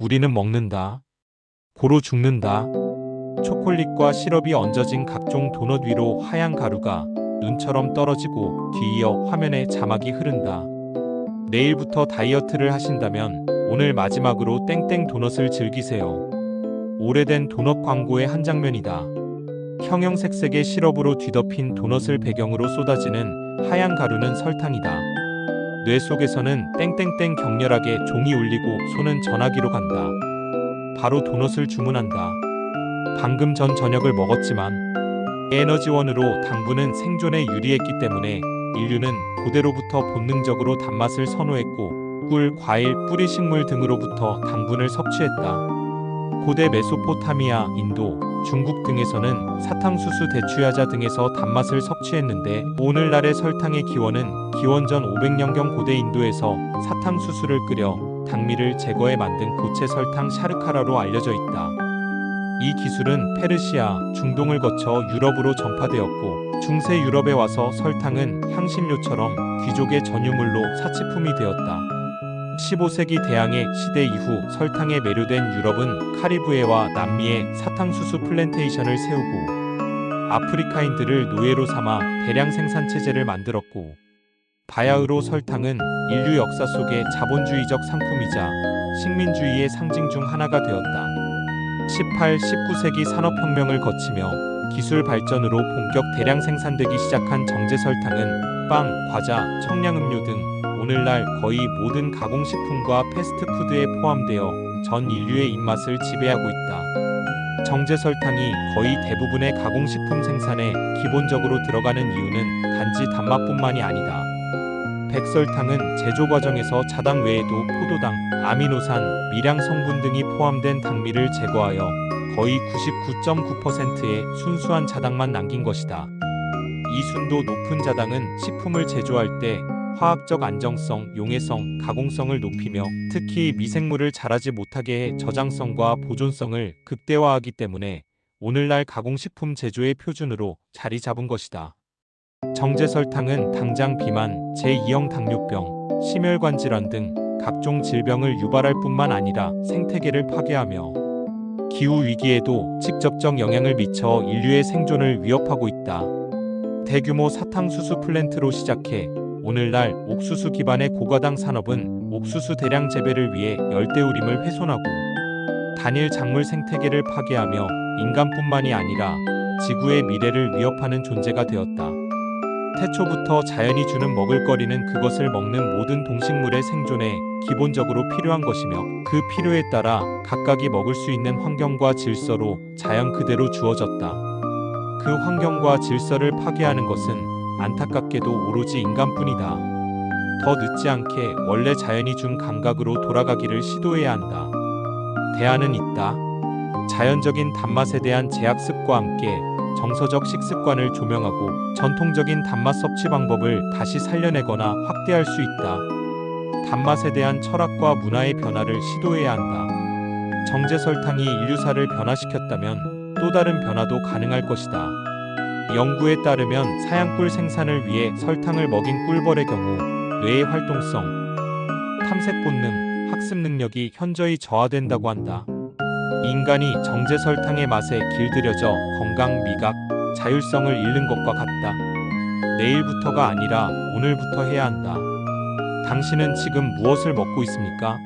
우리는 먹는다. 고로 죽는다. 초콜릿과 시럽이 얹어진 각종 도넛 위로 하얀 가루가 눈처럼 떨어지고 뒤이어 화면에 자막이 흐른다. 내일부터 다이어트를 하신다면 오늘 마지막으로 땡땡 도넛을 즐기세요. 오래된 도넛 광고의 한 장면이다. 형형색색의 시럽으로 뒤덮인 도넛을 배경으로 쏟아지는 하얀 가루는 설탕이다. 뇌 속에서는 땡땡땡 격렬하게 종이 울리고 손은 전화기로 간다. 바로 도넛을 주문한다. 방금 전 저녁을 먹었지만 에너지원으로 당분은 생존에 유리했기 때문에 인류는 고대로부터 본능적으로 단맛을 선호했고 꿀, 과일, 뿌리 식물 등으로부터 당분을 섭취했다. 고대 메소포타미아, 인도, 중국 등에서는 사탕수수 대추야자 등에서 단맛을 섭취했는데 오늘날의 설탕의 기원은 기원전 500년경 고대 인도에서 사탕수수를 끓여 당미를 제거해 만든 고체 설탕 샤르카라로 알려져 있다. 이 기술은 페르시아, 중동을 거쳐 유럽으로 전파되었고 중세 유럽에 와서 설탕은 향신료처럼 귀족의 전유물로 사치품이 되었다. 15세기 대항해 시대 이후 설탕에 매료된 유럽은 카리브해와 남미에 사탕수수 플랜테이션을 세우고 아프리카인들을 노예로 삼아 대량 생산 체제를 만들었고 바야흐로 설탕은 인류 역사 속의 자본주의적 상품이자 식민주의의 상징 중 하나가 되었다. 18, 19세기 산업혁명을 거치며 기술 발전으로 본격 대량 생산되기 시작한 정제 설탕은 빵, 과자, 청량음료 등 오늘날 거의 모든 가공식품과 패스트푸드에 포함되어 전 인류의 입맛을 지배하고 있다. 정제설탕이 거의 대부분의 가공식품 생산에 기본적으로 들어가는 이유는 단지 단맛뿐만이 아니다. 백설탕은 제조 과정에서 자당 외에도 포도당, 아미노산, 미량 성분 등이 포함된 당미를 제거하여 거의 99.9%의 순수한 자당만 남긴 것이다. 이 순도 높은 자당은 식품을 제조할 때 화학적 안정성, 용해성, 가공성을 높이며 특히 미생물을 자라지 못하게 해 저장성과 보존성을 극대화하기 때문에 오늘날 가공식품 제조의 표준으로 자리 잡은 것이다. 정제설탕은 당장 비만, 제2형 당뇨병, 심혈관 질환 등 각종 질병을 유발할 뿐만 아니라 생태계를 파괴하며 기후 위기에도 직접적 영향을 미쳐 인류의 생존을 위협하고 있다. 대규모 사탕수수 플랜트로 시작해 오늘날 옥수수 기반의 고가당 산업은 옥수수 대량 재배를 위해 열대우림을 훼손하고 단일 작물 생태계를 파괴하며 인간뿐만이 아니라 지구의 미래를 위협하는 존재가 되었다. 태초부터 자연이 주는 먹을거리는 그것을 먹는 모든 동식물의 생존에 기본적으로 필요한 것이며 그 필요에 따라 각각이 먹을 수 있는 환경과 질서로 자연 그대로 주어졌다. 그 환경과 질서를 파괴하는 것은 안타깝게도 오로지 인간뿐이다. 더 늦지 않게 원래 자연이 준 감각으로 돌아가기를 시도해야 한다. 대안은 있다. 자연적인 단맛에 대한 제약습과 함께 정서적 식습관을 조명하고 전통적인 단맛 섭취 방법을 다시 살려내거나 확대할 수 있다. 단맛에 대한 철학과 문화의 변화를 시도해야 한다. 정제 설탕이 인류사를 변화시켰다면 또 다른 변화도 가능할 것이다. 연구에 따르면 사양꿀 생산을 위해 설탕을 먹인 꿀벌의 경우 뇌의 활동성, 탐색 본능, 학습 능력이 현저히 저하된다고 한다. 인간이 정제 설탕의 맛에 길들여져 건강, 미각, 자율성을 잃는 것과 같다. 내일부터가 아니라 오늘부터 해야 한다. 당신은 지금 무엇을 먹고 있습니까?